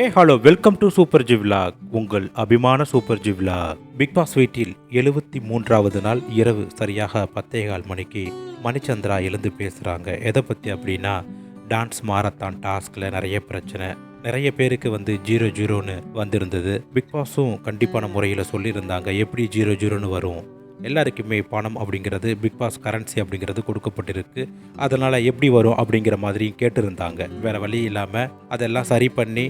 Hey hello welcome to super G vlog உங்கள் அபிமான super ஜிவ்லாக் big pass வீட்டில் எழுபத்தி மூன்றாவது நாள் இரவு சரியாக பத்தே கால் மணிக்கு மணிச்சந்திரா எழுந்து பேசுகிறாங்க எதை பற்றி அப்படின்னா டான்ஸ் மாரத்தான் டாஸ்கில் நிறைய பிரச்சனை. நிறைய பேருக்கு வந்து ஜீரோ ஜீரோன்னு வந்திருந்தது. பிக் பாஸும் கண்டிப்பான முறையில் சொல்லியிருந்தாங்க. எப்படி ஜீரோ ஜீரோன்னு வரும்? எல்லாருக்குமே பணம் அப்படிங்கிறது பிக் பாஸ் கரன்சி அப்படிங்கிறது கொடுக்கப்பட்டிருக்கு. அதனால் எப்படி வரும் அப்படிங்கிற மாதிரியும் கேட்டிருந்தாங்க. வேறு வழி இல்லாமல் அதெல்லாம் சரி பண்ணி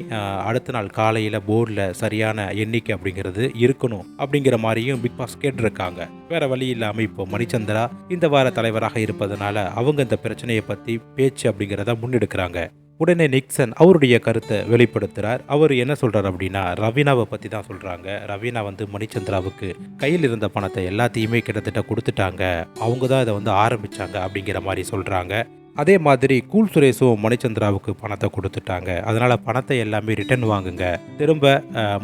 அடுத்த நாள் காலையில் போர்டில் சரியான எண்ணிக்கை அப்படிங்கிறது இருக்கணும் அப்படிங்கிற மாதிரியும் பிக் பாஸ் கேட்டிருக்காங்க. வேறு வழி இல்லாமல் இப்போ மணிச்சந்திரா இந்த வார தலைவராக இருப்பதனால அவங்க இந்த பிரச்சனையை பற்றி பேச்சு அப்படிங்கிறத முன்னெடுக்கிறாங்க. உடனே நிக்சன் அவருடைய கருத்தை வெளிப்படுத்துகிறார் அவர் என்ன சொல்கிறார் அப்படின்னா ரவீனாவை பற்றி தான் சொல்கிறாங்க ரவீனா வந்து மணிச்சந்திராவுக்கு கையில் இருந்த பணத்தை எல்லாத்தையுமே கிட்டத்தட்ட கொடுத்துட்டாங்க. அவங்க தான் இதை வந்து ஆரம்பித்தாங்க அப்படிங்கிற மாதிரி சொல்கிறாங்க அதே மாதிரி கூல் சுரேஷும் மணிச்சந்திராவுக்கு பணத்தை கொடுத்துட்டாங்க. அதனால் பணத்தை எல்லாமே ரிட்டர்ன் வாங்குங்க. திரும்ப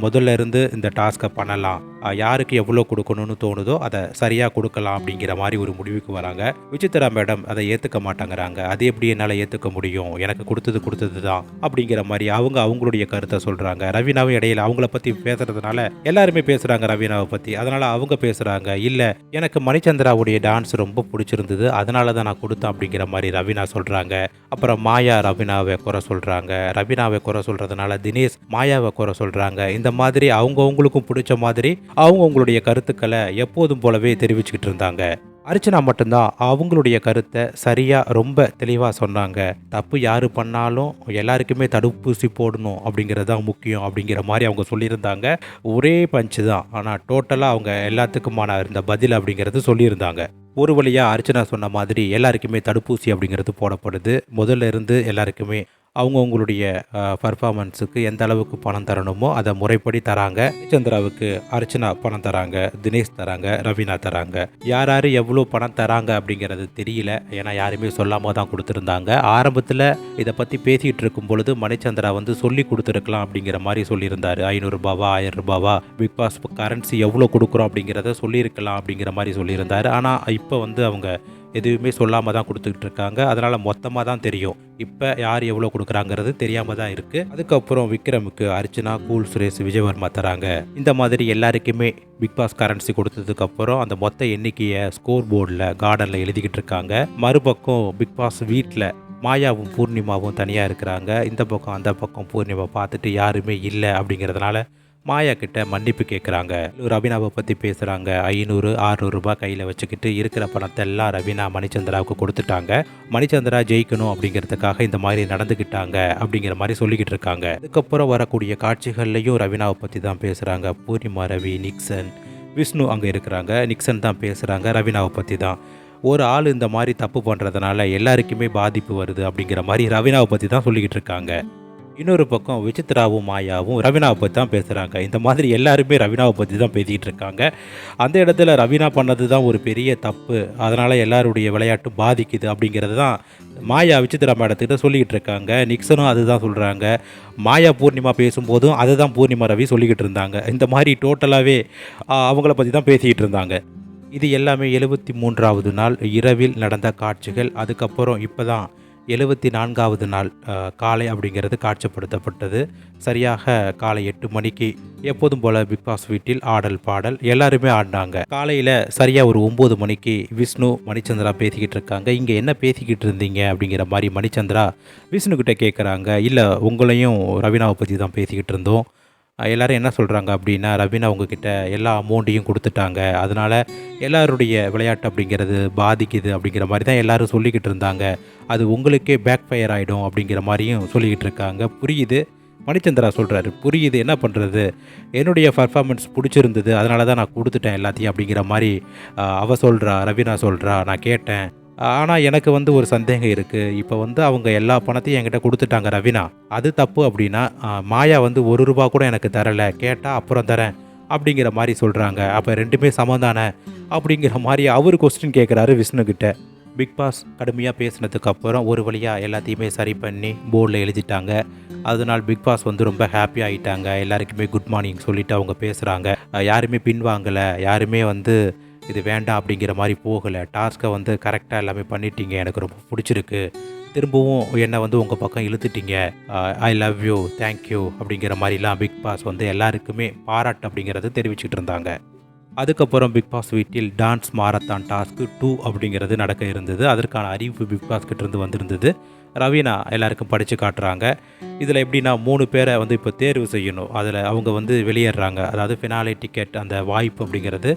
முதல்ல இருந்து இந்த டாஸ்க்கை பண்ணலாம். யாருக்கு எவ்வளோ கொடுக்கணும்னு தோணுதோ அதை சரியாக கொடுக்கலாம் அப்படிங்கிற மாதிரி ஒரு முடிவுக்கு வராங்க. விசித்திரா மேடம் அதை ஏற்றுக்க மாட்டேங்கிறாங்க. அது எப்படி என்னால் ஏற்றுக்க முடியும்? எனக்கு கொடுத்தது கொடுத்தது தான் அப்படிங்கிற மாதிரி அவங்க அவங்களுடைய கருத்தை சொல்கிறாங்க ரவீனாவும் இடையில அவங்கள பற்றி பேசுறதுனால எல்லாருமே பேசுகிறாங்க ரவீனாவை பற்றி அதனால் அவங்க பேசுகிறாங்க இல்லை எனக்கு மணிச்சந்திராவுடைய டான்ஸ் ரொம்ப பிடிச்சிருந்தது. அதனால தான் நான் கொடுத்தேன் அப்படிங்கிற மாதிரி ரவீனா சொல்கிறாங்க அப்புறம் மாயா ரவினாவை குறை சொல்கிறாங்க ரவினாவை குறை சொல்கிறதுனால தினேஷ் மாயாவை குறை சொல்கிறாங்க இந்த மாதிரி அவங்கவுங்களுக்கும் பிடிச்ச மாதிரி அவங்கவுங்களுடைய கருத்துக்களை எப்போதும் போலவே தெரிவிச்சுக்கிட்டு இருந்தாங்க. அர்ச்சனா மட்டும்தான் அவங்களுடைய கருத்தை சரியாக ரொம்ப தெளிவாக சொன்னாங்க. தப்பு யார் பண்ணாலும் எல்லாருக்குமே தடுப்பூசி போடணும் அப்படிங்கிறது தான் முக்கியம் அப்படிங்கிற மாதிரி அவங்க சொல்லியிருந்தாங்க. ஒரே பஞ்சு தான். ஆனால் டோட்டலாக அவங்க எல்லாத்துக்குமான இருந்த பதில் அப்படிங்கிறது சொல்லியிருந்தாங்க. ஒரு வழியாக அர்ச்சனா சொன்ன மாதிரி எல்லாருக்குமே தடுப்பூசி அப்படிங்கிறது போடப்படுது. முதல்ல இருந்து எல்லாருக்குமே அவங்கவுங்களுடைய பர்ஃபார்மன்ஸுக்கு எந்த அளவுக்கு பணம் தரணுமோ அதை முறைப்படி தராங்க. சந்திராவுக்கு அர்ச்சனா பணம் தராங்க தினேஷ் தராங்க ரவீனா தராங்க. யார் யார் எவ்வளோ பணம் தராங்க அப்படிங்கிறது தெரியல. ஏன்னா யாருமே சொல்லாமல் தான் கொடுத்துருந்தாங்க. ஆரம்பத்தில் இதை பற்றி பேசிகிட்டு இருக்கும் பொழுது மணிச்சந்திரா வந்து சொல்லி கொடுத்துருக்கலாம் அப்படிங்கிற மாதிரி சொல்லியிருந்தார். ஐநூறுரூபாவா ஆயிரம் ரூபாவா பிக் பாஸ் கரன்சி எவ்வளோ கொடுக்குறோம் அப்படிங்கிறத சொல்லியிருக்கலாம் அப்படிங்கிற மாதிரி சொல்லியிருந்தார். ஆனால் இப்போ வந்து அவங்க எதுவுமே சொல்லாமல் தான் கொடுத்துக்கிட்டு இருக்காங்க அதனால் மொத்தமாக தான் தெரியும். இப்போ யார் எவ்வளோ கொடுக்குறாங்கிறது தெரியாமல் தான் இருக்குது அதுக்கப்புறம் விக்ரமுக்கு அர்ச்சனா கூல் சுரேஷ் விஜயவர்மா தராங்க. இந்த மாதிரி எல்லாருக்குமே பிக் பாஸ் கரன்சி கொடுத்ததுக்கப்புறம் அந்த மொத்த எண்ணிக்கையை ஸ்கோர் போர்டில் கார்டனில் எழுதிக்கிட்டு இருக்காங்க. மறுபக்கம் பிக் பாஸ் வீட்டில் மாயாவும் பூர்ணிமாவும் தனியாக இருக்கிறாங்க. இந்த பக்கம் அந்த பக்கம் பூர்ணிமா பார்த்துட்டு யாருமே இல்லை அப்படிங்கிறதுனால மாயா கிட்ட மன்னிப்பு கேட்குறாங்க ரவீனாவை பற்றி பேசுகிறாங்க ஐநூறு ரூபாய் கையில் வச்சுக்கிட்டு இருக்கிற பணத்தை எல்லாம் ரவீனா மணிச்சந்திராவுக்கு கொடுத்துட்டாங்க. மணிச்சந்திரா ஜெயிக்கணும் அப்படிங்கிறதுக்காக இந்த மாதிரி நடந்துக்கிட்டாங்க அப்படிங்கிற மாதிரி சொல்லிக்கிட்டு இருக்காங்க. அதுக்கப்புறம் வரக்கூடிய காட்சிகள்லையும் ரவீனாவை பற்றி தான் பேசுகிறாங்க பூர்ணிமா ரவி நிக்சன் விஷ்ணு அங்கே இருக்கிறாங்க. நிக்சன் தான் பேசுகிறாங்க ரவீனாவை பற்றி தான். ஒரு ஆள் இந்த மாதிரி தப்பு பண்ணுறதுனால எல்லாருக்குமே பாதிப்பு வருது அப்படிங்கிற மாதிரி ரவீனாவை பற்றி தான் சொல்லிக்கிட்டு இருக்காங்க. இன்னொரு பக்கம் விசித்ராவும் மாயாவும் ரவினாவை பற்றி தான் பேசுகிறாங்க இந்த மாதிரி எல்லாருமே ரவினாவை பற்றி தான் பேசிக்கிட்டு இருக்காங்க. அந்த இடத்துல ரவினா பண்ணது தான் ஒரு பெரிய தப்பு. அதனால் எல்லாருடைய விளையாட்டும் பாதிக்குது அப்படிங்கிறது தான் மாயா விசித்ரா மேடத்துக்கிட்ட சொல்லிக்கிட்டு இருக்காங்க. நிக்சனும் அதுதான் சொல்கிறாங்க மாயா பூர்ணிமா பேசும்போதும் அதுதான் பூர்ணிமா ரவி சொல்லிக்கிட்டு இருந்தாங்க. இந்த மாதிரி டோட்டலாகவே அவங்கள பற்றி தான் பேசிக்கிட்டு இருந்தாங்க. இது எல்லாமே எழுபத்தி மூன்றாவது நாள் இரவில் நடந்த காட்சிகள். அதுக்கப்புறம் இப்போ தான் எழுபத்தி நான்காவது நாள் காலை அப்படிங்கிறது காட்சிப்படுத்தப்பட்டது. சரியாக காலை எட்டு மணிக்கு எப்போதும் போல பிக் பாஸ் வீட்டில் ஆடல் பாடல் எல்லாருமே ஆடினாங்க. காலையில் சரியாக ஒரு ஒம்பது மணிக்கு விஷ்ணு மணிச்சந்திரா பேசிக்கிட்டு இருக்காங்க. இங்கே என்ன பேசிக்கிட்டு இருந்தீங்க அப்படிங்கிற மாதிரி மணிச்சந்திரா விஷ்ணுக்கிட்ட கேட்குறாங்க இல்லை உங்களையும் ரவீனாவை பற்றி தான் பேசிக்கிட்டு இருந்தோம். எல்லோரும் என்ன சொல்கிறாங்க அப்படின்னா ரவீனா அவங்கக்கிட்ட எல்லா அமௌண்ட்டையும் கொடுத்துட்டாங்க. அதனால் எல்லாருடைய விளையாட்டு அப்படிங்கிறது பாதிக்குது அப்படிங்கிற மாதிரி தான் எல்லோரும் சொல்லிக்கிட்டு இருந்தாங்க. அது உங்களுக்கே பேக் ஃபயர் ஆகிடும் அப்படிங்கிற மாதிரியும் சொல்லிக்கிட்டு இருக்காங்க. புரியுது. மணிச்சந்திரா சொல்கிறாரு புரியுது. என்ன பண்ணுறது என்னுடைய பர்ஃபார்மன்ஸ் பிடிச்சிருந்தது அதனால தான் நான் கொடுத்துட்டேன் எல்லாத்தையும் அப்படிங்கிற மாதிரி அவ சொல்கிறா ரவீனா சொல்கிறா நான் கேட்டேன். ஆனால் எனக்கு வந்து ஒரு சந்தேகம் இருக்குது இப்போ வந்து அவங்க எல்லா பணத்தையும் என்கிட்ட கொடுத்துட்டாங்க ரவினா. அது தப்பு அப்படின்னா மாயா வந்து ஒரு ரூபா கூட எனக்கு தரலை. கேட்டால் அப்புறம் தரேன் அப்படிங்கிற மாதிரி சொல்கிறாங்க அப்போ ரெண்டுமே சமந்தானே? அப்படிங்கிற மாதிரி அவர் கொஸ்டின் கேட்குறாரு விஷ்ணுக்கிட்ட பிக் பாஸ் கடுமையாக பேசினதுக்கு அப்புறம் ஒரு வழியாக எல்லாத்தையுமே சரி பண்ணி போர்டில் எழுதிட்டாங்க. அதனால் பிக் பாஸ் வந்து ரொம்ப ஹாப்பி ஆகிட்டாங்க எல்லாருக்குமே குட் மார்னிங் சொல்லிவிட்டு அவங்க பேசுகிறாங்க யாருமே பின்வாங்கலை யாருமே வந்து இது வேண்டாம் அப்படிங்கிற மாதிரி போகலை. டாஸ்க்கை வந்து கரெக்டாக எல்லாமே பண்ணிட்டீங்க. எனக்கு ரொம்ப பிடிச்சிருக்கு. திரும்பவும் என்னை வந்து உங்கள் பக்கம் இழுத்துட்டீங்க. I love you thank you அப்படிங்கிற மாதிரிலாம் பிக் பாஸ் வந்து எல்லாருக்குமே பாராட்டு அப்படிங்கிறது தெரிவிச்சுட்டு இருந்தாங்க. அதுக்கப்புறம் பிக் பாஸ் வீட்டில் டான்ஸ் மாரத்தான் டாஸ்க்கு டூ அப்படிங்கிறது நடக்க இருந்தது. அதற்கான அறிவிப்பு பிக் பாஸ் வந்திருந்தது. ரவீனா எல்லாருக்கும் படித்து காட்டுறாங்க. இதில் எப்படின்னா மூணு பேரை வந்து இப்போ தேர்வு செய்யணும். அதில் அவங்க வந்து வெளியேறாங்க அதாவது ஃபினாலே டிக்கெட் அந்த வாய்ப்பு அப்படிங்கிறது.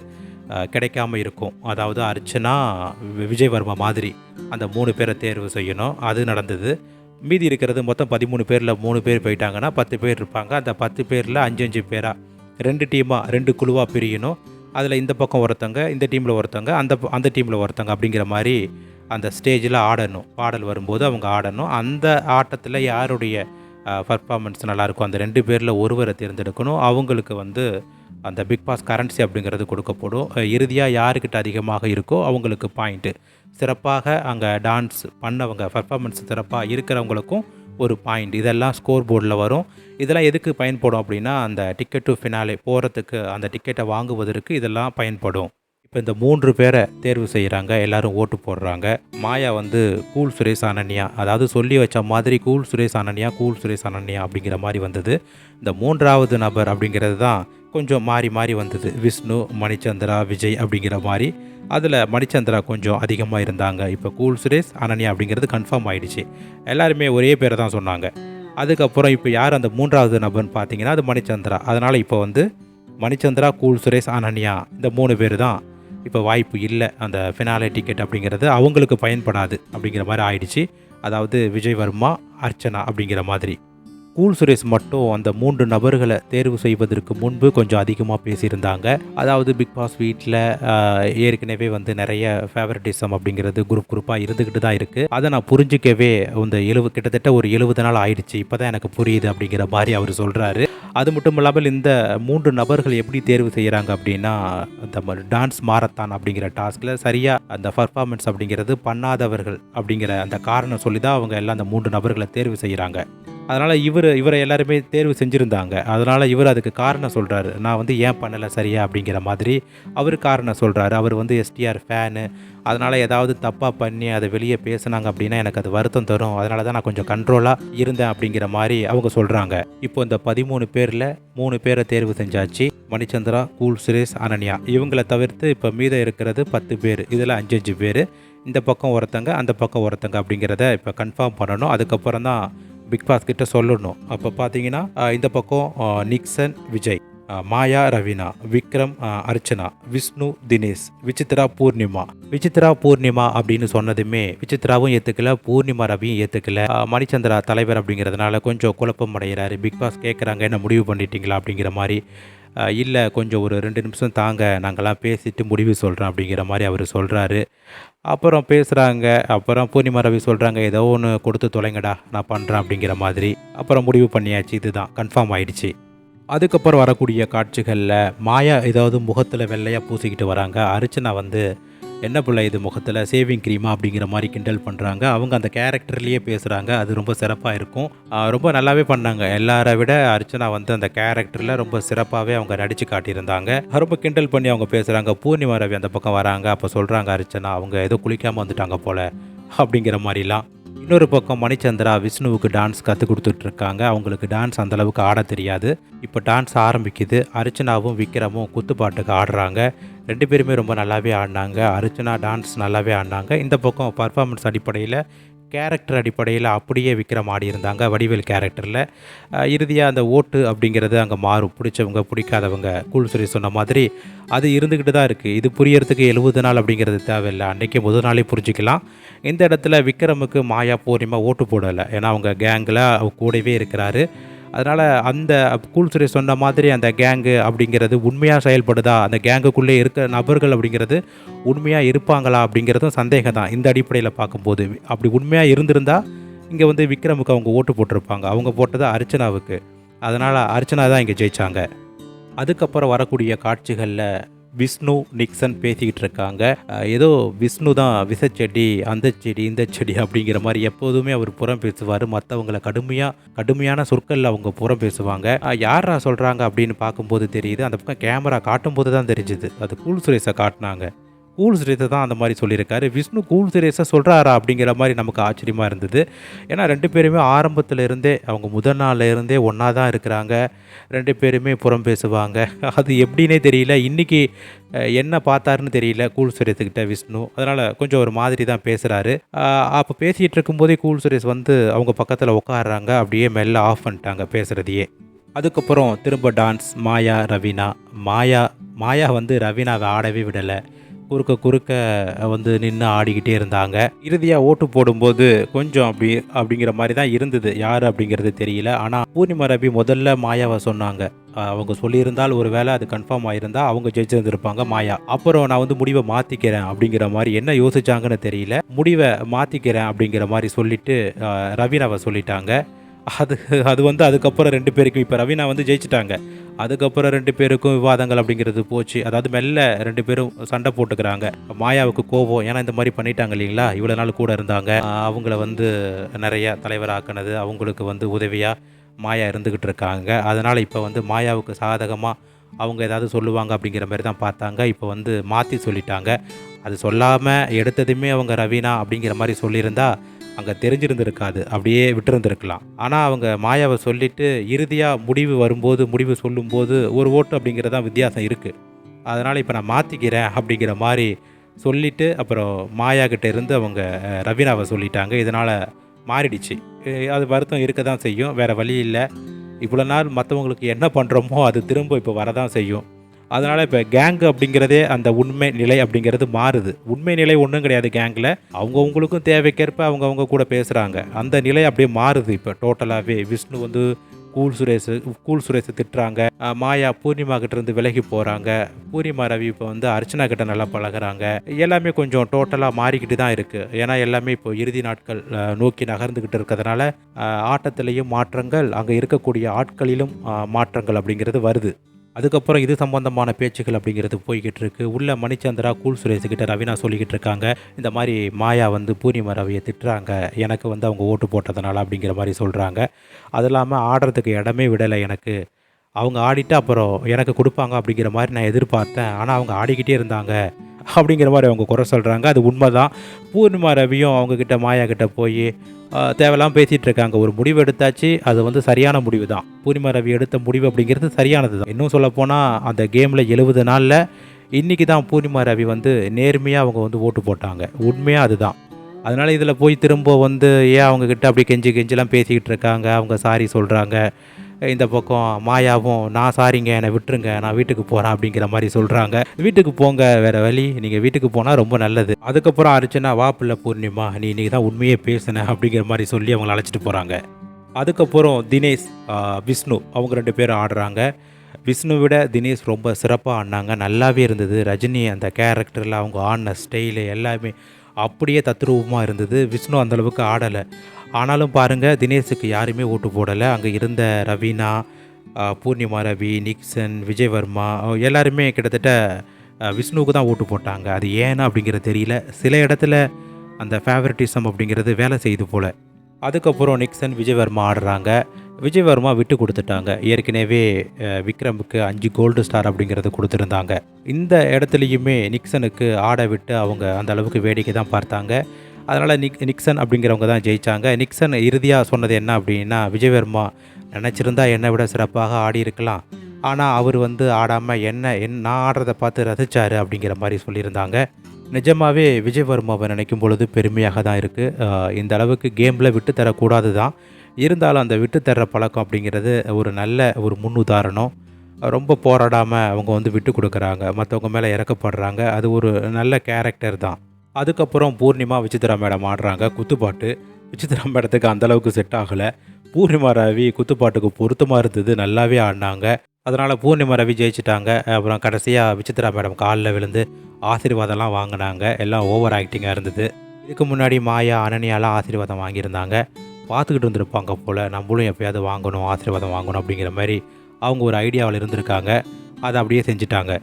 கிடைக்காம இருக்கும். அதாவது அர்ச்சனா வி- மாதிரி அந்த மூணு பேரை தேர்வு செய்யணும். அது நடந்தது. மீதி இருக்கிறது மொத்தம் பதிமூணு பேரில் மூணு பேர் போயிட்டாங்கன்னா பத்து பேர் இருப்பாங்க. அந்த பத்து பேரில் அஞ்சு அஞ்சு பேராக ரெண்டு டீமாக ரெண்டு குழுவாக பிரியணும். அதில் இந்த பக்கம் ஒருத்தங்க இந்த டீமில் ஒருத்தங்க அந்த அந்த டீமில் ஒருத்தங்க அப்படிங்கிற மாதிரி அந்த ஸ்டேஜில் ஆடணும். பாடல் வரும்போது அவங்க ஆடணும். அந்த ஆட்டத்தில் யாருடைய பர்ஃபார்மன்ஸ் நல்லாயிருக்கும் அந்த ரெண்டு பேரில் ஒருவரை தேர்ந்தெடுக்கணும். அவங்களுக்கு வந்து அந்த பிக் பாஸ் கரன்சி அப்படிங்கிறது கொடுக்கப்படும். இறுதியாக யாருக்கிட்ட அதிகமாக இருக்கோ அவங்களுக்கு பாயிண்ட்டு சிறப்பாக அங்கே டான்ஸ் பண்ணவங்க பர்ஃபார்மன்ஸ் சிறப்பாக இருக்கிறவங்களுக்கும் ஒரு பாயிண்ட் இதெல்லாம் ஸ்கோர் போர்டில் வரும். இதெல்லாம் எதுக்கு பயன்படும் அப்படின்னா அந்த டிக்கெட் டு ஃபினாலே போகிறதுக்கு அந்த டிக்கெட்டை வாங்குவதற்கு இதெல்லாம் பயன்படும். இப்போ இந்த மூன்று பேரை தேர்வு செய்கிறாங்க எல்லாரும் ஓட்டு போடுறாங்க. மாயா வந்து கூல் சுரேஷ் அனன்யா. அதாவது சொல்லி வச்ச மாதிரி கூல் சுரேஷ் அனன்யா கூல் சுரேஷ் அனன்யா அப்படிங்கிற மாதிரி வந்தது. இந்த மூன்றாவது நபர் அப்படிங்கிறது தான் கொஞ்சம் மாறி மாறி வந்தது. விஷ்ணு மணிச்சந்திரா விஜய் அப்படிங்கிற மாதிரி அதில் மணிச்சந்திரா கொஞ்சம் அதிகமாக இருந்தாங்க. இப்போ கூல் சுரேஷ் அனன்யா அப்படிங்கிறது கன்ஃபார்ம் ஆகிடுச்சு எல்லாருமே ஒரே பேரை தான் சொன்னாங்க. அதுக்கப்புறம் இப்போ யார் அந்த மூன்றாவது நபர்னு பார்த்தீங்கன்னா அது மணிச்சந்திரா. அதனால் இப்போ வந்து மணிச்சந்திரா கூல் சுரேஷ் அனன்யா இந்த மூணு பேர் தான் இப்போ வாய்ப்பு இல்லை. அந்த ஃபினாலே டிக்கெட் அப்படிங்கிறது அவங்களுக்கு பயன்படாது அப்படிங்கிற மாதிரி ஆயிடுச்சு. அதாவது விஜய் வர்மா அர்ச்சனா அப்படிங்கிற மாதிரி. கூல் சுரேஷ் மட்டும் அந்த மூன்று நபர்களை தேர்வு செய்வதற்கு முன்பு கொஞ்சம் அதிகமாக பேசியிருந்தாங்க. அதாவது பிக் பாஸ் வீட்டில் ஏற்கனவே வந்து நிறைய ஃபேவரட்டிசம் அப்படிங்கிறது குரூப் குரூப்பாக இருந்துக்கிட்டு தான் இருக்குது அதை நான் புரிஞ்சிக்கவே இந்த எழுவு கிட்டத்தட்ட ஒரு எழுபது நாள் ஆயிடுச்சு. இப்போ தான் எனக்கு புரியுது அப்படிங்கிற மாதிரி அவர் சொல்கிறாரு அது மட்டும் இல்லாமல் இந்த மூன்று நபர்கள் எப்படி தேர்வு செய்கிறாங்க அப்படின்னா இந்த டான்ஸ் மாரத்தான் அப்படிங்கிற டாஸ்கில் சரியாக அந்த பர்ஃபார்மன்ஸ் அப்படிங்கிறது பண்ணாதவர்கள் அப்படிங்கிற அந்த காரணம் சொல்லி தான் அவங்க எல்லாம் அந்த மூன்று நபர்களை தேர்வு செய்கிறாங்க அதனால் இவர் இவரை எல்லாருமே தேர்வு செஞ்சுருந்தாங்க. அதனால் இவர் அதுக்கு காரணம் சொல்கிறாரு நான் வந்து ஏன் பண்ணலை சரியா அப்படிங்கிற மாதிரி அவர் காரணம் சொல்கிறாரு அவர் வந்து எஸ்டிஆர் ஃபேனு அதனால் ஏதாவது தப்பாக பண்ணி அதை வெளியே பேசுனாங்க அப்படின்னா எனக்கு அது வருத்தம் தரும். அதனால தான் நான் கொஞ்சம் கண்ட்ரோலாக இருந்தேன் அப்படிங்கிற மாதிரி அவங்க சொல்கிறாங்க இப்போ இந்த பதிமூணு பேரில் மூணு பேரை தேர்வு செஞ்சாச்சு. மணிச்சந்திரா கூல் சுரேஷ் அனன்யா. இவங்களை தவிர்த்து இப்போ மீதம் இருக்கிறது பத்து பேர். இதில் அஞ்சு அஞ்சு பேர். இந்த பக்கம் ஒருத்தங்க அந்த பக்கம் ஒருத்தங்க அப்படிங்கிறத இப்போ கன்ஃபார்ம் பண்ணணும். அதுக்கப்புறம் தான் பிக் பாஸ் கிட்ட சொல்லணும். அப்போ பார்த்தீங்கன்னா இந்த பக்கம் நிக்சன் விஜய் மாயா ரவீனா விக்ரம் அர்ச்சனா விஷ்ணு தினேஷ் விசித்ரா பூர்ணிமா விசித்ரா பூர்ணிமா அப்படின்னு சொன்னதுமே விசித்ராவும் ஏற்றுக்கல பூர்ணிமா ரவியும் ஏற்றுக்கல மணிச்சந்திரா தலைவர் அப்படிங்கிறதுனால கொஞ்சம் குழப்பம் அடைகிறாரு பிக் பாஸ் கேட்குறாங்க என்ன முடிவு பண்ணிட்டீங்களா அப்படிங்கிற மாதிரி. இல்லை கொஞ்சம் ஒரு ரெண்டு நிமிஷம் தாங்க நாங்கள்லாம் பேசிட்டு முடிவு சொல்கிறோம் அப்படிங்கிற மாதிரி அவர் சொல்கிறாரு அப்புறம் பேசுகிறாங்க அப்புறம் பூர்ணிமா ரவி சொல்கிறாங்க ஏதோ ஒன்று கொடுத்து தொலைங்கடா நான் பண்ணுறேன் அப்படிங்கிற மாதிரி. அப்புறம் முடிவு பண்ணியாச்சு இதுதான் கன்ஃபார்ம் ஆயிடுச்சு. அதுக்கப்புறம் வரக்கூடிய காட்சிகளில் மாயா ஏதாவது முகத்தில் வெள்ளையாக பூசிக்கிட்டு வராங்க. அர்ச்சனா வந்து என்ன பிள்ளை இது முகத்தில்? சேவிங் க்ரீமா அப்படிங்கிற மாதிரி கிண்டல் பண்ணுறாங்க அவங்க அந்த கேரக்டர்லேயே பேசுகிறாங்க அது ரொம்ப சிறப்பாக இருக்கும். ரொம்ப நல்லாவே பண்ணாங்க. எல்லாரை விட அர்ச்சனா வந்து அந்த கேரக்டரில் ரொம்ப சிறப்பாகவே அவங்க நடித்து காட்டியிருந்தாங்க. ரொம்ப கிண்டல் பண்ணி அவங்க பேசுகிறாங்க பூர்ணிமா ரவி அந்த பக்கம் வராங்க. அப்போ சொல்கிறாங்க அர்ச்சனா அவங்க ஏதோ குளிக்காமல் வந்துட்டாங்க போல். அப்படிங்கிற மாதிரிலாம். இன்னொரு பக்கம் மணிச்சந்திரா விஷ்ணுவுக்கு டான்ஸ் கற்றுக் கொடுத்துட்ருக்காங்க. அவங்களுக்கு டான்ஸ் அந்தளவுக்கு ஆட தெரியாது. இப்போ டான்ஸ் ஆரம்பிக்குது. அர்ச்சனாவும் விக்ரமும் குத்துப்பாட்டுக்கு ஆடுறாங்க. ரெண்டு பேருமே ரொம்ப நல்லாவே ஆடினாங்க. அர்ச்சனா டான்ஸ் நல்லாவே ஆடினாங்க. இந்த பக்கம் பர்ஃபார்மன்ஸ் அடிப்படையில் கேரக்டர் அடிப்படையில் அப்படியே விக்ரம் ஆடி இருந்தாங்க வடிவேல் கேரக்டரில் இறுதியாக அந்த ஓட்டு அப்படிங்கிறது அங்கே மாறும். பிடிச்சவங்க பிடிக்காதவங்க கூல்சுரி சொன்ன மாதிரி அது இருந்துக்கிட்டு தான் இருக்குது இது புரியறதுக்கு எழுபது நாள் அப்படிங்கிறது தேவையில்லை. அன்றைக்கி முதல் நாளே புரிஞ்சிக்கலாம். இந்த இடத்துல விக்ரமுக்கு மாயா பூர்ணிமா ஓட்டு போடலை. ஏன்னா அவங்க கேங்கில் அவங்க கூடவே இருக்கிறாரு. அதனால் அந்த கூல்சுரை சொன்ன மாதிரி அந்த கேங்கு அப்படிங்கிறது உண்மையாக செயல்படுதா? அந்த கேங்குக்குள்ளே இருக்க நபர்கள் அப்படிங்கிறது உண்மையாக இருப்பாங்களா அப்படிங்கிறதும் சந்தேகம் தான். இந்த அடிப்படையில் பார்க்கும்போது. அப்படி உண்மையாக இருந்திருந்தால் இங்கே வந்து விக்ரமுக்கு அவங்க ஓட்டு போட்டிருப்பாங்க. அவங்க போட்டது அர்ச்சனாவுக்கு. அதனால் அர்ச்சனா தான் இங்கே ஜெயிச்சாங்க. அதுக்கப்புறம் வரக்கூடிய காட்சிகளில் விஷ்ணு நிக்சன் பேசிக்கிட்டு இருக்காங்க ஏதோ விஷ்ணு தான் விசச்செடி அந்த செடி இந்த செடி அப்படிங்கிற மாதிரி எப்போதுமே அவர் புறம் பேசுவார். மற்றவங்களை கடுமையாக கடுமையான சொற்களில் அவங்க புறம் பேசுவாங்க. யாரா சொல்கிறாங்க அப்படின்னு பார்க்கும்போது தெரியுது. அந்த பக்கம் கேமரா காட்டும்போது தான் தெரிஞ்சுது. அது கூல் சுரேஷை காட்டினாங்க. கூல்ஸ் ரேஸை தான் அந்த மாதிரி சொல்லியிருக்காரு. விஷ்ணு கூல்ஸ் ரேஸை சொல்கிறாரா அப்படிங்கிற மாதிரி நமக்கு ஆச்சரியமாக இருந்தது. ஏன்னா ரெண்டு பேருமே ஆரம்பத்தில் இருந்தே அவங்க முதல் நாளில் இருந்தே ஒன்றா தான் இருக்கிறாங்க. ரெண்டு பேருமே புறம் பேசுவாங்க. அது எப்படின்னே தெரியல. இன்றைக்கி என்ன பார்த்தாருன்னு தெரியல கூல் சுரேஷுக்கிட்ட விஷ்ணு. அதனால் கொஞ்சம் ஒரு மாதிரி தான் பேசுகிறாரு அப்போ பேசிகிட்டு இருக்கும்போதே கூல் சுரேஷ் வந்து அவங்க பக்கத்தில் உட்காடுறாங்க அப்படியே மெல்ல ஆஃப் பண்ணிட்டாங்க பேசுகிறதையே அதுக்கப்புறம் திரும்ப டான்ஸ் மாயா ரவீனா. மாயா மாயா வந்து ரவீனாவை ஆடவே விடலை. குறுக்க குறுக்க வந்து நின்று ஆடிக்கிட்டே இருந்தாங்க. இறுதியாக ஓட்டு போடும்போது கொஞ்சம் அப்படி அப்படிங்கிற மாதிரி தான் இருந்தது. யார் அப்படிங்கிறது தெரியல. ஆனால் பூர்ணிமா ரவி முதல்ல மாயாவை சொன்னாங்க. அவங்க சொல்லியிருந்தால் ஒரு வேளை அது கன்ஃபார்ம் ஆயிருந்தா அவங்க ஜெயிச்சிருந்திருப்பாங்க மாயா. அப்புறம் நான் வந்து முடிவை மாற்றிக்கிறேன் அப்படிங்கிற மாதிரி என்ன யோசிச்சாங்கன்னு தெரியல. முடிவை மாற்றிக்கிறேன் அப்படிங்கிற மாதிரி சொல்லிட்டு ரவீனாவை சொல்லிட்டாங்க. அது அது வந்து அதுக்கப்புறம் ரெண்டு பேருக்கும் இப்போ ரவீனா வந்து ஜெயிச்சிட்டாங்க. அதுக்கப்புறம் ரெண்டு பேருக்கும் விவாதங்கள் அப்படிங்கிறது போச்சு. அதாவது மெல்ல ரெண்டு பேரும் சண்டை போட்டுக்கிறாங்க. மாயாவுக்கு கோபம். ஏன்னா இந்த மாதிரி பண்ணிட்டாங்க இல்லைங்களா? இவ்வளோ நாள் கூட இருந்தாங்க. அவங்கள வந்து நிறைய தலைவராக்குனது அவங்களுக்கு வந்து உதவியாக மாயா இருந்துக்கிட்டு இருக்காங்க. அதனால் இப்போ வந்து மாயாவுக்கு சாதகமாக அவங்க ஏதாவது சொல்லுவாங்க அப்படிங்கிற மாதிரி தான் பார்த்தாங்க. இப்போ வந்து மாற்றி சொல்லிட்டாங்க. அது சொல்லாமல் எடுத்ததுமே அவங்க ரவீனா அப்படிங்கிற மாதிரி சொல்லியிருந்தா அங்கே தெரிஞ்சிருந்திருக்காது. அப்படியே விட்டுருந்துருக்கலாம். ஆனால் அவங்க மாயாவை சொல்லிட்டு இறுதியாக முடிவு வரும்போது முடிவு சொல்லும்போது ஒரு ஓட்டு அப்படிங்கிறது தான் வித்தியாசம் இருக்குது அதனால் இப்போ நான் மாற்றிக்கிறேன் அப்படிங்கிற மாதிரி சொல்லிவிட்டு அப்புறம் மாயா கிட்டே இருந்து அவங்க ரவீனாவை சொல்லிட்டாங்க. இதனால் மாறிடுச்சு. அது வருத்தம் இருக்க தான் செய்யும். வேறு வழி இல்லை. இவ்வளோ நாள் மற்றவங்களுக்கு என்ன பண்ணுறோமோ அது திரும்ப இப்போ வரதான் செய்யும். அதனால் இப்போ கேங் அப்படிங்கிறதே அந்த உண்மை நிலை அப்படிங்கிறது மாறுது. உண்மை நிலை ஒன்றும் கிடையாது கேங்கில் அவங்கவுங்களுக்கும் தேவைக்கேற்ப அவங்கவுங்க கூட பேசுகிறாங்க அந்த நிலை அப்படியே மாறுது இப்போ டோட்டலாகவே விஷ்ணு வந்து கூல் சுரேஷ் கூல் சுரேஷை திட்டுறாங்க. மாயா பூர்ணிமா கிட்டேருந்து விலகி போகிறாங்க பூர்ணிமா ரவி இப்போ வந்து அர்ச்சனா கிட்ட நல்லா பழகுறாங்க. எல்லாமே கொஞ்சம் டோட்டலாக மாறிக்கிட்டு தான் இருக்குது ஏன்னா எல்லாமே இப்போ இறுதி நாட்கள் நோக்கி நகர்ந்துக்கிட்டு இருக்கிறதுனால ஆட்டத்திலையும் மாற்றங்கள் அங்கே இருக்கக்கூடிய ஆட்களிலும் மாற்றங்கள் அப்படிங்கிறது வருது. அதுக்கப்புறம் இது சம்பந்தமான பேச்சுக்கள் அப்படிங்கிறது போய்கிட்டு இருக்கு. உள்ள மணிச்சந்திரா கூல் சுரேஷ்கிட்ட ரவினா சொல்லிக்கிட்டு இருக்காங்க. இந்த மாதிரி மாயா வந்து பூர்ணிமா ரவியை திட்டுறாங்க. எனக்கு வந்து அவங்க ஓட்டு போட்டதுனால அப்படிங்கிற மாதிரி சொல்கிறாங்க அது இல்லாமல் ஆடுறதுக்கு இடமே விடலை எனக்கு. அவங்க ஆடிட்டு அப்புறம் எனக்கு கொடுப்பாங்க அப்படிங்கிற மாதிரி நான் எதிர்பார்த்தேன். ஆனால் அவங்க ஆடிக்கிட்டே இருந்தாங்க அப்படிங்கிற மாதிரி அவங்க குறை சொல்கிறாங்க அது உண்மைதான். பூர்ணிமா ரவியும் அவங்கக்கிட்ட மாயா கிட்ட போய் தேவையெல்லாம் பேசிகிட்டு இருக்காங்க. ஒரு முடிவு எடுத்தாச்சு. அது வந்து சரியான முடிவு தான் பூர்ணிமா ரவி எடுத்த முடிவு அப்படிங்கிறது சரியானது தான் இன்னும் சொல்லப்போனால் அந்த கேமில் எழுபது நாளில் இன்றைக்கி தான் பூர்ணிமா ரவி வந்து நேர்மையாக அவங்க வந்து ஓட்டு போட்டாங்க. உண்மையாக அதுதான். அதனால் இதில் போய் திரும்ப வந்து ஏன் அவங்கக்கிட்ட அப்படி கெஞ்சி கெஞ்சிலாம் பேசிக்கிட்டு இருக்காங்க? அவங்க சாரி சொல்கிறாங்க இந்த பக்கம் மாயாவும் நான் சாரிங்க என்னை விட்டுருங்க நான் வீட்டுக்கு போகிறேன் அப்படிங்கிற மாதிரி சொல்கிறாங்க வீட்டுக்கு போங்க வேறு வழி. நீங்கள் வீட்டுக்கு போனால் ரொம்ப நல்லது. அதுக்கப்புறம் அர்ச்சனா வா பிள்ளை பூர்ணிமா நீ இன்றைக்கி தான் உண்மையே பேசுன அப்படிங்கிற மாதிரி சொல்லி அவங்கள அழைச்சிட்டு போகிறாங்க அதுக்கப்புறம் தினேஷ் விஷ்ணு அவங்க ரெண்டு பேரும் ஆடுறாங்க. விஷ்ணு விட தினேஷ் ரொம்ப சிறப்பாக ஆடினாங்க. நல்லாவே இருந்தது. ரஜினி அந்த கேரக்டரில் அவங்க ஆடின ஸ்டைலு எல்லாமே அப்படியே தத்ரூபமாக இருந்தது. விஷ்ணு அந்தளவுக்கு ஆடலை. ஆனாலும் பாருங்கள் தினேஷுக்கு யாருமே ஓட்டு போடலை. அங்கே இருந்த ரவீனா பூர்ணிமா ரவி நிக்சன் விஜயவர்மா எல்லாருமே கிட்டத்தட்ட விஷ்ணுவுக்கு தான் ஓட்டு போட்டாங்க. அது ஏன்னா அப்படிங்கிறது தெரியல. சில இடத்துல அந்த ஃபேவரட்டிசம் அப்படிங்கிறது வேலை செய்யுது போல். அதுக்கப்புறம் நிக்சன் விஜயவர்மா ஆடுறாங்க. விஜயவர்மா விட்டு கொடுத்துட்டாங்க. ஏற்கனவே விக்ரமுக்கு அஞ்சு கோல்டு ஸ்டார் அப்படிங்கிறது கொடுத்துருந்தாங்க. இந்த இடத்துலையுமே நிக்சனுக்கு ஆட விட்டு அவங்க அந்த அளவுக்கு வேடிக்கை தான் பார்த்தாங்க. அதனால் நிக் நிக்சன் அப்படிங்கிறவங்க தான் ஜெயித்தாங்க நிக்சன் இறுதியாக சொன்னது என்ன அப்படின்னா விஜயவர்மா நினச்சிருந்தா என்னை விட சிறப்பாக ஆடி இருக்கலாம். ஆனால் அவர் வந்து ஆடாமல் என்ன என் நான் ஆடுறதை பார்த்து ரசிச்சாரு அப்படிங்கிற மாதிரி சொல்லியிருந்தாங்க. நிஜமாகவே விஜயவர்மாவை நினைக்கும் பொழுது பெருமையாக தான் இருக்குது இந்த அளவுக்கு கேமில் விட்டு தரக்கூடாது தான். இருந்தாலும் அந்த விட்டு தர்ற பழக்கம் அப்படிங்கிறது ஒரு நல்ல ஒரு முன்னுதாரணம் ரொம்ப போராடாமல் அவங்க வந்து விட்டு கொடுக்குறாங்க. மற்றவங்க மேலே இறக்கப்படுறாங்க. அது ஒரு நல்ல கேரக்டர் தான். அதுக்கப்புறம் பூர்ணிமா விசித்ரா மேடம் ஆடுறாங்க. குத்துப்பாட்டு. விசித்ரா மேடத்துக்கு அந்தளவுக்கு செட் ஆகலை. பூர்ணிமா ரவி குத்துப்பாட்டுக்கு பொருத்தமாக இருந்தது. நல்லாவே ஆடினாங்க. அதனால் பூர்ணிமா ரவி ஜெயிச்சிட்டாங்க. அப்புறம் கடைசியாக விசித்ரா மேடம் காலில் விழுந்து ஆசீர்வாதம்லாம் வாங்கினாங்க. எல்லாம் ஓவர் ஆக்டிங்காக இருந்தது. இதுக்கு முன்னாடி மாயா அனனியாலாம் ஆசீர்வாதம் வாங்கியிருந்தாங்க. பார்த்துக்கிட்டு இருந்திருப்பாங்க போல். நம்மளும் எப்போயாவது வாங்கணும் ஆசீர்வாதம் வாங்கணும் அப்படிங்கிற மாதிரி அவங்க ஒரு ஐடியாவில் இருந்திருக்காங்க. அதை அப்படியே செஞ்சுட்டாங்க.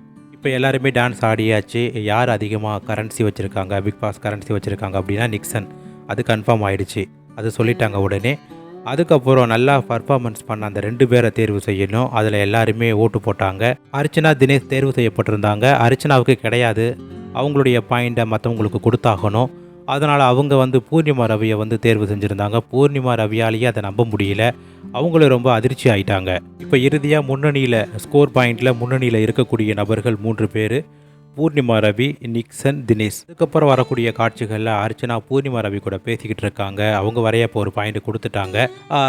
இப்போ எல்லாருமே டான்ஸ் ஆடியாச்சு. யார் அதிகமாக கரன்சி வச்சுருக்காங்க? பிக் பாஸ் கரன்சி வச்சுருக்காங்க அப்படின்னா நிக்சன் அது கன்ஃபார்ம் ஆயிடுச்சு. அது சொல்லிட்டாங்க உடனே. அதுக்கப்புறம் நல்லா பர்ஃபார்மன்ஸ் பண்ண அந்த ரெண்டு பேரை தேர்வு செய்யணும். அதில் எல்லாருமே ஓட்டு போட்டாங்க. அர்ச்சனா தினேஷ் தேர்வு செய்யப்பட்டிருந்தாங்க. அர்ச்சனாவுக்கு கிடையாது. அவங்களுடைய பாயிண்ட்டை மற்றவங்களுக்கு கொடுத்தாகணும். அதனால் அவங்க வந்து பூர்ணிமா ரவியை வந்து தேர்வு செஞ்சுருந்தாங்க. பூர்ணிமா ரவியாலேயே அதை நம்ப முடியல. அவங்களும் ரொம்ப அதிர்ச்சி ஆயிட்டாங்க. இப்போ இறுதியாக முன்னணியில் ஸ்கோர் பாயிண்டில் முன்னணியில் இருக்கக்கூடிய நபர்கள் மூன்று பேர் பூர்ணிமா ரவி நிக்சன் தினேஷ். இதுக்கப்புறம் வரக்கூடிய காட்சிகளில் அர்ச்சனா பூர்ணிமா ரவி கூட பேசிக்கிட்டு இருக்காங்க. அவங்க வரைய இப்போ ஒரு பாயிண்ட் கொடுத்துட்டாங்க.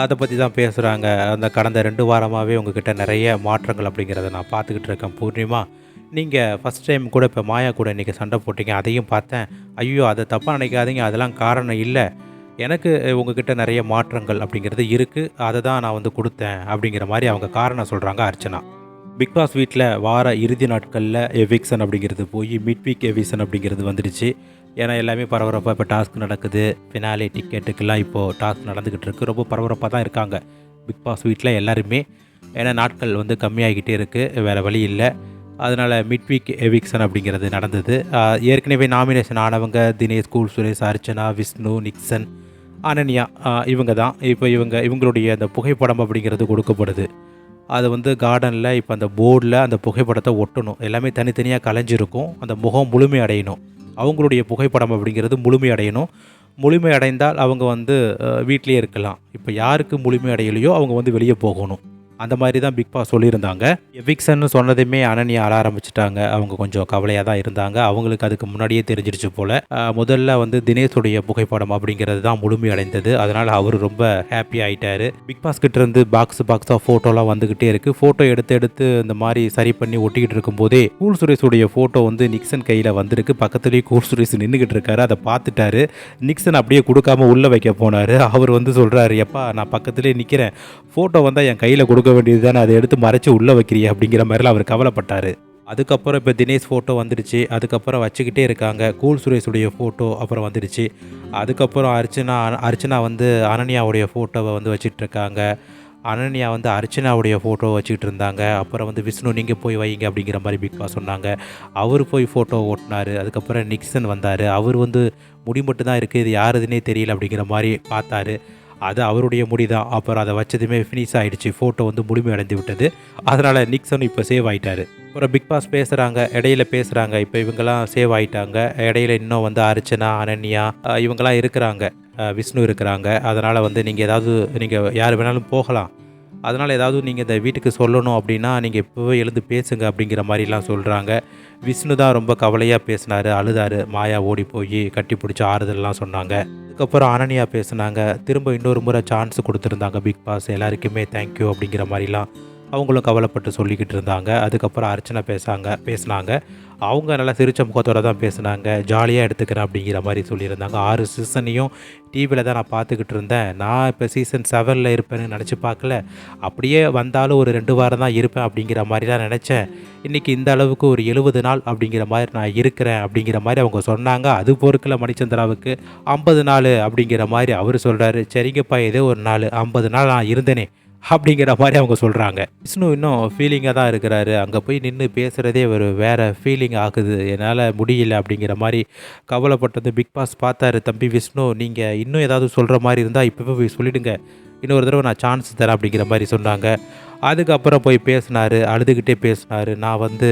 அதை பற்றி தான் பேசுகிறாங்க அந்த கடந்த ரெண்டு வாரமாகவே உங்ககிட்ட நிறைய மாற்றங்கள் அப்படிங்கிறத நான் பார்த்துக்கிட்டு இருக்கேன். பூர்ணிமா நீங்கள் ஃபஸ்ட் டைம் கூட இப்போ மாயா கூட இன்றைக்கி சண்டை போட்டீங்க அதையும் பார்த்தேன். ஐயோ அதை தப்பாக நினைக்காதீங்க அதெல்லாம் காரணம் இல்லை. எனக்கு உங்ககிட்ட நிறைய மாற்றங்கள் அப்படிங்கிறது இருக்குது அதை தான் நான் வந்து கொடுத்தேன் அப்படிங்கிற மாதிரி அவங்க காரணம் சொல்கிறாங்க அர்ச்சனா. பிக் பாஸ் வீட்டில் வார இறுதி நாட்களில் எவிக்சன் அப்படிங்கிறது போய் மிட் வீக் எவிக்சன் அப்படிங்கிறது வந்துடுச்சு. ஏன்னா எல்லாமே பரபரப்பாக இப்போ டாஸ்க் நடக்குது. ஃபினாலே டிக்கெட்டுக்கெல்லாம் இப்போது டாஸ்க் நடந்துக்கிட்டு இருக்குது ரொம்ப பரபரப்பாக தான் இருக்காங்க. பிக் பாஸ் வீட்டில் எல்லாருமே. ஏன்னா நாட்கள் வந்து கம்மியாகிக்கிட்டே இருக்குது வேறு வழி இல்லை. அதனால் மிட் வீக் எவிக்சன் அப்படிங்கிறது நடந்தது. ஏற்கனவே நாமினேஷன் ஆனவங்க தினேஷ் கூல் சுரேஷ் அர்ச்சனா விஷ்ணு நிக்சன் அனன்யா இவங்க தான். இப்போ இவங்க இவங்களுடைய அந்த புகைப்படம் அப்படிங்கிறது கொடுக்கப்படுது. அது வந்து கார்டனில் இப்போ அந்த போர்டில் அந்த புகைப்படத்தை ஒட்டணும். எல்லாமே தனித்தனியாக கலைஞ்சிருக்கும். அந்த முகம் முழுமை அடையணும். அவங்களுடைய புகைப்படம் அப்படிங்கிறது முழுமை அடையணும். முழுமை அடைந்தால் அவங்க வந்து வீட்டிலே வீட்டிலேயே இருக்கலாம். இப்போ யாருக்கு முழுமை அடையலையோ அவங்க வந்து வெளியே போகணும். அந்த மாதிரி தான் பிக் பாஸ் சொல்லியிருந்தாங்க. எவிக்சன்னு சொன்னதுமே அனன்யா அழ ஆரம்பிச்சிட்டாங்க. அவங்க கொஞ்சம் கவலையாக தான் இருந்தாங்க. அவங்களுக்கு அதுக்கு முன்னாடியே தெரிஞ்சிருச்சு போல். முதல்ல வந்து தினேஷுடைய புகைப்படம் அப்படிங்கிறது தான் முழுமை அடைந்தது. அதனால் அவர் ரொம்ப ஹாப்பி ஆயிட்டாரு. பிக் பாஸ் கிட்ட இருந்து பாக்ஸ் பாக்ஸாக ஃபோட்டோலாம் வந்துக்கிட்டே இருக்குது ஃபோட்டோ எடுத்து எடுத்து இந்த மாதிரி சரி பண்ணி ஒட்டிக்கிட்டு இருக்கும்போதே கூல் சுரேஷுடைய ஃபோட்டோ வந்து நிக்சன் கையில் வந்திருக்கு. பக்கத்துலேயே கூல் சுரேஷ் நின்றுக்கிட்டு இருக்காரு. அதை பார்த்துட்டாரு. நிக்சன் அப்படியே கொடுக்காம உள்ளே வைக்க போனார். அவர் வந்து சொல்கிறாரு எப்பா நான் பக்கத்துலேயே நிற்கிறேன் ஃபோட்டோ வந்தால் என் கையில் கொடுக்க வேண்டியது தானே அதை எடுத்து மறைச்சு உள்ளே வைக்கிறிய அப்படிங்கிற மாதிரிலாம் அவர் கவலைப்பட்டார். அதுக்கப்புறம் இப்போ தினேஷ் ஃபோட்டோ வந்துடுச்சு. அதுக்கப்புறம் வச்சுக்கிட்டே இருக்காங்க. கூல் சுரேஷுடைய ஃபோட்டோ அப்புறம் வந்துடுச்சு. அதுக்கப்புறம் அர்ச்சனா அர்ச்சனா வந்து அனன்யாவுடைய ஃபோட்டோவை வந்து வச்சிட்டு இருக்காங்க. அனன்யா வந்து அர்ச்சனாவுடைய ஃபோட்டோ வச்சுக்கிட்டு இருந்தாங்க. அப்புறம் வந்து விஷ்ணு நீங்கள் போய் வைங்க அப்படிங்கிற மாதிரி பிக் பாஸ் சொன்னாங்க. அவர் போய் ஃபோட்டோ ஓட்டினார். அதுக்கப்புறம் நிக்சன் வந்தார். அவர் வந்து முடி மட்டும் தான் இருக்குது இது யாருதுன்னே தெரியல அப்படிங்கிற மாதிரி பார்த்தாரு. அது அவருடைய முடி தான் அப்புறம் அதை வச்சதுமே ஃபினிஷ் ஆகிடுச்சு ஃபோட்டோ வந்து முழுமை அடைந்து விட்டது. அதனால் நிக்சன் இப்போ சேவ் ஆகிட்டாரு அப்புறம் பிக் பாஸ் பேசுகிறாங்க இடையில பேசுகிறாங்க இப்போ இவங்கெல்லாம் சேவ் ஆகிட்டாங்க இடையில இன்னும் வந்து அர்ச்சனா அனன்யா இவங்கெல்லாம் இருக்கிறாங்க. விஷ்ணு இருக்கிறாங்க. அதனால் வந்து நீங்கள் ஏதாவது நீங்கள் யார் வேணாலும் போகலாம். அதனால் ஏதாவது நீங்கள் இந்த வீட்டுக்கு சொல்லணும் அப்படின்னா நீங்கள் இப்போவே எழுந்து பேசுங்க அப்படிங்கிற மாதிரிலாம் சொல்கிறாங்க விஷ்ணு தான் ரொம்ப கவலையாக பேசினார் அழுதாரு. மாயா ஓடி போய் கட்டி பிடிச்சி ஆறுதல்லாம் சொன்னாங்க. அதுக்கப்புறம் அனனியா பேசுனாங்க. திரும்ப இன்னொரு முறை சான்ஸ் கொடுத்துருந்தாங்க பிக் பாஸ் எல்லாருக்குமே தேங்க்யூ அப்படிங்கிற மாதிரிலாம் அவங்களும் கவலைப்பட்டு சொல்லிக்கிட்டு இருந்தாங்க. அதுக்கப்புறம் அர்ச்சனை பேசாங்க பேசுனாங்க. அவங்க நல்லா சிரிச்ச முகத்தோடு தான் பேசுனாங்க. ஜாலியாக எடுத்துக்கிறேன் அப்படிங்கிற மாதிரி சொல்லியிருந்தாங்க. ஆறு சீசனையும் டிவியில் தான் நான் பார்த்துக்கிட்டு இருந்தேன். நான் இப்போ சீசன் செவனில் இருப்பேன்னு நினச்சி பார்க்கல. அப்படியே வந்தாலும் ஒரு ரெண்டு வாரம் தான் இருப்பேன் அப்படிங்கிற மாதிரி தான் நினச்சேன். இன்றைக்கி இந்த அளவுக்கு ஒரு எழுபது நாள் அப்படிங்கிற மாதிரி நான் இருக்கிறேன் அப்படிங்கிற மாதிரி அவங்க சொன்னாங்க. அது பொறுக்கில் மணிச்சந்திராவுக்கு. ஐம்பது நாள் அப்படிங்கிற மாதிரி அவர் சொல்கிறாரு சரிங்கப்பா ஏதோ ஒரு நாள். ஐம்பது நாள் நான் இருந்தேனே. அப்படிங்கிற மாதிரி அவங்க சொல்கிறாங்க விஷ்ணு இன்னும் ஃபீலிங்காக தான் இருக்கிறாரு. அங்கே போய் நின்று பேசுகிறதே ஒரு வேறு ஃபீலிங் ஆகுது. என்னால் முடியல அப்படிங்கிற மாதிரி கவலைப்பட்டது பிக் பாஸ் பார்த்தாரு தம்பி விஷ்ணு நீங்கள் இன்னும் ஏதாவது சொல்கிற மாதிரி இருந்தால் இப்போவே போய் சொல்லிவிடுங்க இன்னொரு தடவை நான் சான்ஸ் தரேன் அப்படிங்கிற மாதிரி சொன்னாங்க. அதுக்கப்புறம் போய் பேசினார் அழுதுகிட்டே பேசினார். நான் வந்து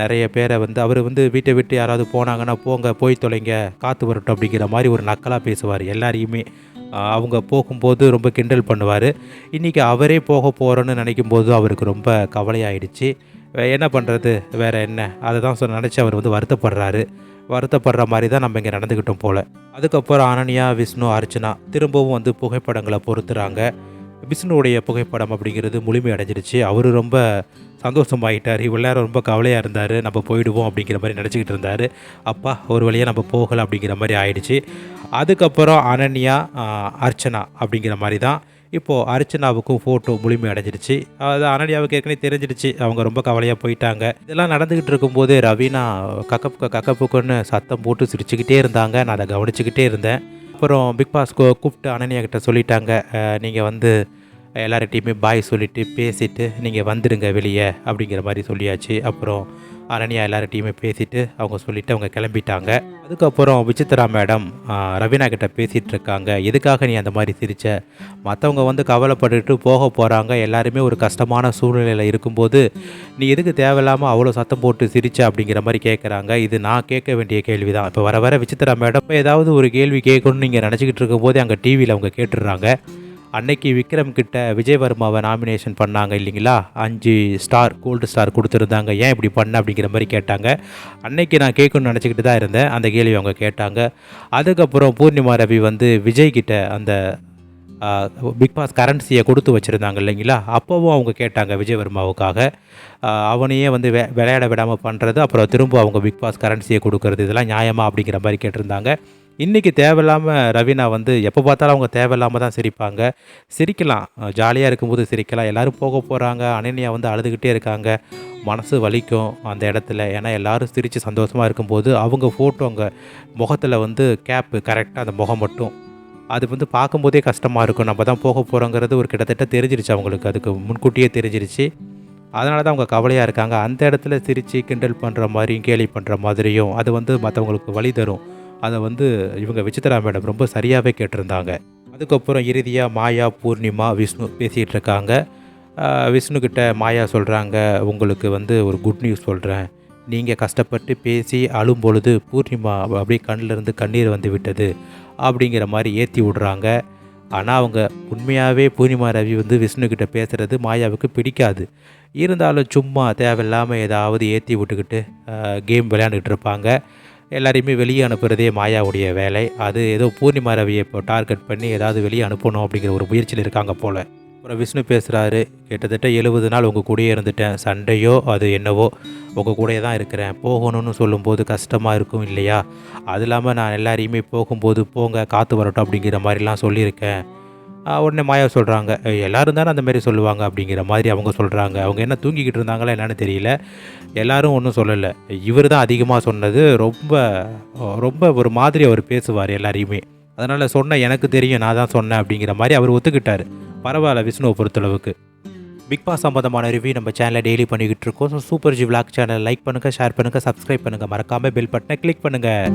நிறைய பேரை வந்து அவர் வந்து வீட்டை விட்டு யாராவது போனாங்கன்னா போங்க போய் தொலைங்க காற்று வரட்டும் அப்படிங்கிற மாதிரி ஒரு நக்கலாக பேசுவார் எல்லாரையுமே. அவங்க போகும்போது ரொம்ப கிண்டல் பண்ணுவார். இன்றைக்கி அவரே போக போகிறோன்னு நினைக்கும் போது அவருக்கு ரொம்ப கவலையாயிடுச்சு. வே- என்ன பண்ணுறது வேறு என்ன? அதை தான் சொன்ன நினச்சி அவர் வந்து வருத்தப்படுறாரு. வருத்தப்படுற மாதிரி தான் நம்ம இங்கே நடந்துக்கிட்டோம் போல். அதுக்கப்புறம் அனன்யா விஷ்ணு அர்ச்சனா திரும்பவும் வந்து புகைப்படங்களை பொறுத்துறாங்க விஷ்ணுவுடைய புகைப்படம் அப்படிங்கிறது முழுமை அடைஞ்சிருச்சு. அவர் ரொம்ப சந்தோஷமாயிட்டார். இவ்வளோ நேரம் ரொம்ப கவலையாக இருந்தார். நம்ம போயிடுவோம் அப்படிங்கிற மாதிரி நினச்சிக்கிட்டு இருந்தார். அப்பா ஒரு வழியாக நம்ம போகலை அப்படிங்கிற மாதிரி ஆயிடுச்சு. அதுக்கப்புறம் அனன்யா அர்ச்சனா அப்படிங்கிற மாதிரி தான். இப்போது அர்ச்சனாவுக்கும் ஃபோட்டோ முழுமை அடைஞ்சிருச்சு. அது அனடியாவுக்கு ஏற்கனவே தெரிஞ்சிடுச்சு அவங்க ரொம்ப கவலையாக போயிட்டாங்க. இதெல்லாம் நடந்துக்கிட்டு இருக்கும்போது ரவீனா கக்கப்புக்க கக்கப்புக்குன்னு சத்தம் போட்டு சிரிச்சுக்கிட்டே இருந்தாங்க. நான் அதை கவனிச்சுக்கிட்டே இருந்தேன். அப்புறம் பிக் பாஸ் கூப்பிட்டு அனன்யா கிட்ட சொல்லிட்டாங்க. நீங்கள் வந்து எல்லார்கிட்டையுமே பாய் சொல்லிவிட்டு பேசிவிட்டு நீங்கள் வந்துடுங்க வெளியே அப்படிங்கிற மாதிரி சொல்லியாச்சு. அப்புறம் அனன்யா எல்லார்ட்டையுமே பேசிட்டு அவங்க சொல்லிட்டு அவங்க கிளம்பிட்டாங்க. அதுக்கப்புறம் விசித்ரா மேடம் ரவீனா கிட்ட பேசிகிட்டு இருக்காங்க. எதுக்காக நீ அந்த மாதிரி சிரிச்ச? மற்றவங்க வந்து கவலைப்பட்டுட்டு போக போகிறாங்க எல்லாருமே ஒரு கஷ்டமான சூழ்நிலையில் இருக்கும்போது நீ எதுக்கு தேவையில்லாமல் அவ்வளோ சத்தம் போட்டு சிரிச்ச அப்படிங்கிற மாதிரி கேட்குறாங்க இது நான் கேட்க வேண்டிய கேள்வி தான் இப்போ வர வர விசித்ரா மேடம் ஏதாவது ஒரு கேள்வி கேட்கணும்னு நீங்கள் நினச்சிக்கிட்டு இருக்கும்போதே அங்கே டிவியில் அவங்க கேட்டுடுறாங்க. அன்னைக்கு விக்ரம் கிட்ட விஜயவர்மாவை நாமினேஷன் பண்ணாங்க இல்லைங்களா? அஞ்சு ஸ்டார் கோல்டு ஸ்டார் கொடுத்துருந்தாங்க. ஏன் இப்படி பண்ண அப்படிங்கிற மாதிரி கேட்டாங்க. அன்னைக்கு நான் கேட்கணும்னு நினச்சிக்கிட்டு தான் இருந்தேன். அந்த கேள்வி அவங்க கேட்டாங்க. அதுக்கப்புறம் பூர்ணிமா ரவி வந்து விஜய் கிட்ட அந்த பிக் பாஸ் கரன்சியை கொடுத்து வச்சுருந்தாங்க இல்லைங்களா? அப்போவும் அவங்க கேட்டாங்க விஜயவர்மாவுக்காக. அவனையே வந்து வெ விளையாட விடாமல் பண்ணுறது அப்புறம் திரும்ப அவங்க பிக் பாஸ் கரன்சியை கொடுக்கறது இதெல்லாம் நியாயமா அப்படிங்கிற மாதிரி கேட்டிருந்தாங்க. இன்றைக்கி தேவையில்லாமல் ரவீனா வந்து எப்போ பார்த்தாலும் அவங்க தேவையில்லாமல் தான் சிரிப்பாங்க. சிரிக்கலாம். ஜாலியாக இருக்கும்போது சிரிக்கலாம். எல்லோரும் போக போகிறாங்க அனன்யா வந்து அழுதுகிட்டே இருக்காங்க. மனசு வலிக்கும் அந்த இடத்துல. ஏன்னா எல்லோரும் சிரித்து சந்தோஷமாக இருக்கும்போது அவங்க ஃபோட்டோ அங்கே முகத்தில் வந்து கேப்பு கரெக்டாக அந்த முகம் மட்டும். அது வந்து பார்க்கும்போதே கஷ்டமாக இருக்கும். நம்ம தான் போக போகிறோங்கிறது ஒரு கிட்டத்தட்ட தெரிஞ்சிருச்சு அவங்களுக்கு. அதுக்கு முன்கூட்டியே தெரிஞ்சிருச்சு. அதனால தான் அவங்க கவலையாக இருக்காங்க. அந்த இடத்துல சிரித்து கிண்டல் பண்ணுற மாதிரியும் கேலி பண்ணுற மாதிரியும் அது வந்து மற்றவங்களுக்கு வழி தரும். அதை வந்து இவங்க விசித்ரா மேடம் ரொம்ப சரியாகவே கேட்டிருந்தாங்க. அதுக்கப்புறம் இறுதியாக மாயா பூர்ணிமா விஷ்ணு பேசிகிட்டு இருக்காங்க விஷ்ணுக்கிட்ட மாயா சொல்கிறாங்க உங்களுக்கு வந்து ஒரு குட் நியூஸ் சொல்கிறேன் நீங்கள் கஷ்டப்பட்டு பேசி அழும் பொழுது பூர்ணிமா அப்படியே கண்ணிலிருந்து கண்ணீர் வந்து விட்டது அப்படிங்கிற மாதிரி ஏற்றி விடுறாங்க. ஆனால் அவங்க உண்மையாகவே பூர்ணிமா ரவி வந்து விஷ்ணுக்கிட்ட பேசுகிறது மாயாவுக்கு பிடிக்காது. இருந்தாலும் சும்மா தேவையில்லாமல் ஏதாவது ஏற்றி விட்டுக்கிட்டு கேம் விளையாண்டுக்கிட்டு இருப்பாங்க எல்லாரையுமே வெளியே அனுப்புறதே மாயாவுடைய வேலை. அது ஏதோ பூர்ணிமா ரவியை இப்போ டார்கெட் பண்ணி ஏதாவது வெளியே அனுப்பணும் அப்படிங்கிற ஒரு முயற்சியில் இருக்காங்க போல். அப்புறம் விஷ்ணு பேசுகிறாரு கிட்டத்தட்ட எழுபது நாள் உங்கள் கூடயே இருந்துட்டேன். சண்டையோ அது என்னவோ உங்கள் கூடயே தான் இருக்கிறேன். போகணும்னு சொல்லும்போது கஷ்டமாக இருக்கும் இல்லையா? அது இல்லாமல் நான் எல்லாரையுமே போகும்போது போங்க காற்று வரட்டும் அப்படிங்கிற மாதிரிலாம் சொல்லியிருக்கேன். உடனே மாயா சொல்கிறாங்க எல்லோரும் தானே அந்தமாரி சொல்லுவாங்க? அப்படிங்கிற மாதிரி அவங்க சொல்கிறாங்க அவங்க என்ன தூங்கிக்கிட்டு இருந்தாங்களா என்னென்னு தெரியல. எல்லாரும் ஒன்றும் சொல்லலை. இவர் தான் அதிகமாக சொன்னது. ரொம்ப ரொம்ப ஒரு மாதிரி அவர் பேசுவார் எல்லாரையுமே. அதனால் சொன்ன எனக்கு தெரியும் நான் தான் சொன்னேன் அப்படிங்கிற மாதிரி அவர் ஒத்துக்கிட்டார். பரவாயில்ல விஷ்ணுவை பொறுத்தளவுக்கு. பிக் பாஸ் சம்மந்தமான ரிவ்யூ நம்ம சேனலில் டெய்லி பண்ணிக்கிட்டு இருக்கோம். So super G vlog channel like பண்ணுங்கள் ஷேர் பண்ணுங்கள் சப்ஸ்கிரைப் பண்ணுங்கள் மறக்காமல் பெல் பட்டனை கிளிக் பண்ணுங்கள்